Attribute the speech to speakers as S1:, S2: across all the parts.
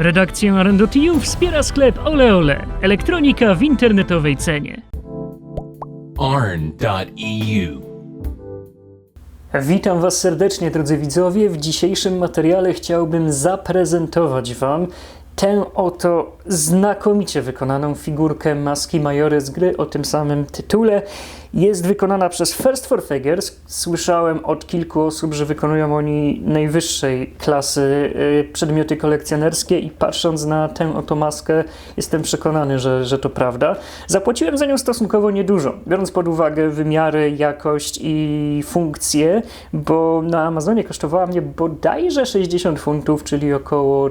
S1: Redakcję Arendo.tu wspiera sklep Ole Ole. Elektronika w internetowej cenie.
S2: arn.eu.
S3: Witam Was serdecznie, drodzy widzowie. W dzisiejszym materiale chciałbym zaprezentować Wam tę oto znakomicie wykonaną figurkę maski Majory z gry o tym samym tytule. Jest wykonana przez First for Figures. Słyszałem od kilku osób, że wykonują oni najwyższej klasy y, przedmioty kolekcjonerskie i patrząc na tę oto maskę jestem przekonany, że, że to prawda. Zapłaciłem za nią stosunkowo niedużo, biorąc pod uwagę wymiary, jakość i funkcje, bo na Amazonie kosztowała mnie bodajże 60 funtów, czyli około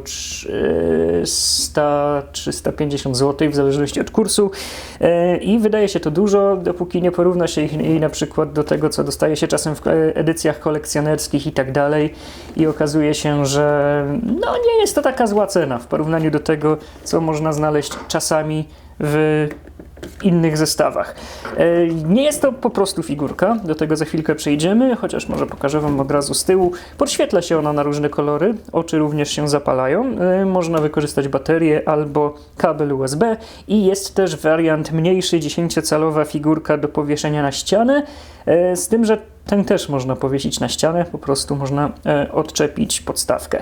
S3: 300-350 zł w zależności od kursu. E, i wydaje się to dużo, dopóki nie porówna się ich na przykład do tego, co dostaje się czasem w e, edycjach kolekcjonerskich i tak dalej. I okazuje się, że no nie jest to taka zła cena w porównaniu do tego, co można znaleźć czasami w innych zestawach. E, Nie jest to po prostu figurka, do tego za chwilkę przejdziemy, chociaż może pokażę Wam od razu z tyłu. Podświetla się ona na różne kolory, oczy również się zapalają. E, Można wykorzystać baterię albo kabel USB i jest też wariant mniejszy, 10-calowa figurka do powieszenia na ścianę, e, z tym, że ten też można powiesić na ścianę, po prostu można odczepić podstawkę.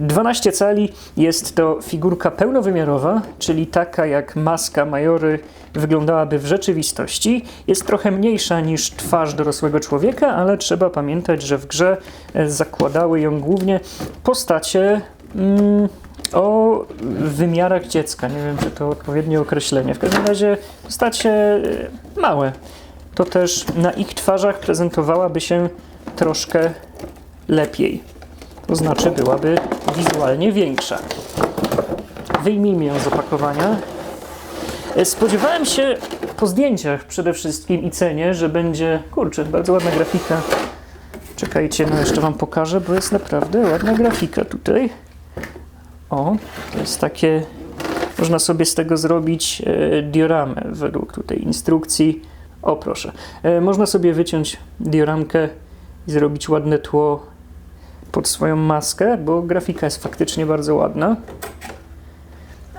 S3: 12 cali jest to figurka pełnowymiarowa, czyli taka jak maska Majory wyglądałaby w rzeczywistości. Jest trochę mniejsza niż twarz dorosłego człowieka, ale trzeba pamiętać, że w grze e, zakładały ją głównie postacie mm, o wymiarach dziecka. Nie wiem, czy to odpowiednie określenie. W każdym razie postacie e, małe. To też na ich twarzach prezentowałaby się troszkę lepiej. To znaczy byłaby wizualnie większa. Wyjmijmy ją z opakowania. E, Spodziewałem się po zdjęciach przede wszystkim i cenie, że będzie, kurczę, bardzo ładna grafika. Czekajcie, no jeszcze Wam pokażę, bo jest naprawdę ładna grafika tutaj. O, to jest takie, można sobie z tego zrobić e, dioramę według tutaj instrukcji. O, proszę. E, można sobie wyciąć dioramkę i zrobić ładne tło pod swoją maskę, bo grafika jest faktycznie bardzo ładna.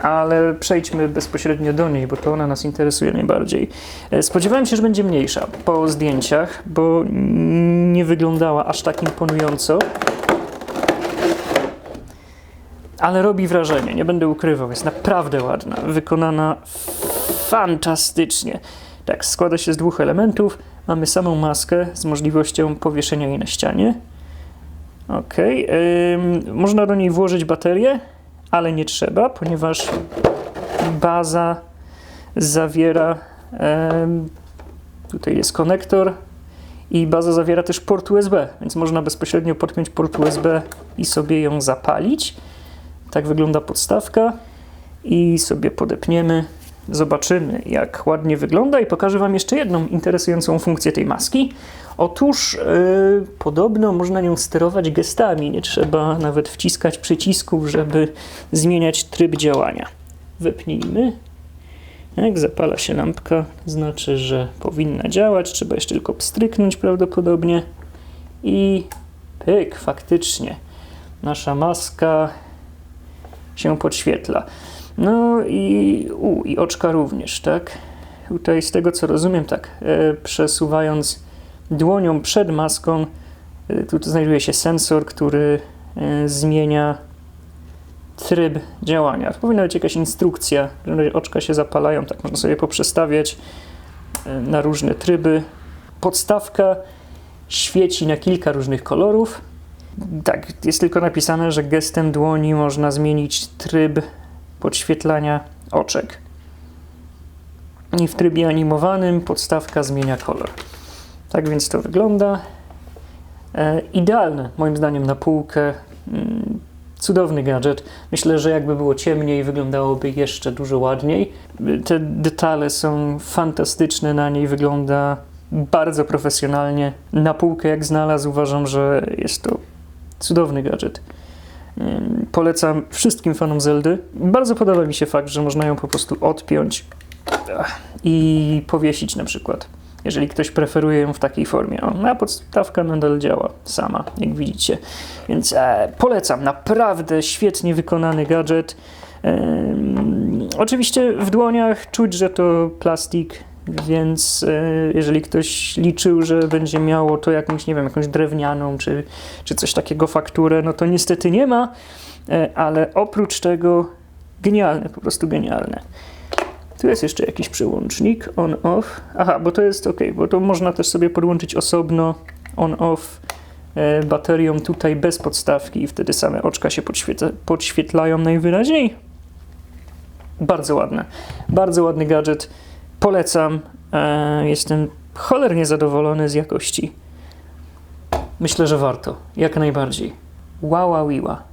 S3: Ale przejdźmy bezpośrednio do niej, bo to ona nas interesuje najbardziej. E, Spodziewałem się, że będzie mniejsza po zdjęciach, bo nie wyglądała aż tak imponująco. Ale robi wrażenie, nie będę ukrywał. Jest naprawdę ładna, wykonana fantastycznie. Tak, składa się z dwóch elementów. Mamy samą maskę z możliwością powieszenia jej na ścianie. Ok, można do niej włożyć baterię, ale nie trzeba, ponieważ baza zawiera. em, tutaj jest konektor i baza zawiera też port USB, więc można bezpośrednio podpiąć port USB i sobie ją zapalić. Tak wygląda podstawka i sobie podepniemy. Zobaczymy, jak ładnie wygląda, i pokażę Wam jeszcze jedną interesującą funkcję tej maski. Otóż yy, podobno można nią sterować gestami. Nie trzeba nawet wciskać przycisków, żeby zmieniać tryb działania. Wypnijmy. Jak zapala się lampka, znaczy, że powinna działać. Trzeba jeszcze tylko pstryknąć prawdopodobnie. I pyk, faktycznie. Nasza maska się podświetla. No i, u, i oczka również, tak? Tutaj z tego co rozumiem, tak, e, przesuwając dłonią przed maską, e, tu znajduje się sensor, który e, zmienia tryb działania. Powinna być jakaś instrukcja, że oczka się zapalają, tak można sobie poprzestawiać e, na różne tryby. Podstawka świeci na kilka różnych kolorów. Tak, jest tylko napisane, że gestem dłoni można zmienić tryb podświetlania oczek. I w trybie animowanym podstawka zmienia kolor. Tak więc to wygląda. E, idealne, moim zdaniem, na półkę. Mm, Cudowny gadżet. Myślę, że jakby było ciemniej, wyglądałoby jeszcze dużo ładniej. Te detale są fantastyczne na niej, wygląda bardzo profesjonalnie. Na półkę, jak znalazł, uważam, że jest to cudowny gadżet. Ym, Polecam wszystkim fanom Zeldy. Bardzo podoba mi się fakt, że można ją po prostu odpiąć i powiesić na przykład. Jeżeli ktoś preferuje ją w takiej formie. O, a podstawka nadal działa sama, jak widzicie. Więc e, polecam, naprawdę świetnie wykonany gadżet. Em, oczywiście w dłoniach czuć, że to plastik, więc e, jeżeli ktoś liczył, że będzie miało to jakąś, nie wiem, jakąś drewnianą czy, czy coś takiego fakturę, no to niestety nie ma, e, ale oprócz tego genialne, po prostu genialne. Tu jest jeszcze jakiś przełącznik on-off. Aha, bo to jest ok, bo to można też sobie podłączyć osobno on-off e, baterią tutaj bez podstawki i wtedy same oczka się podświetla, podświetlają najwyraźniej. Bardzo ładne. Bardzo ładny gadżet. Polecam. E, jestem cholernie zadowolony z jakości. Myślę, że warto. Jak najbardziej. Wow, wow, wow.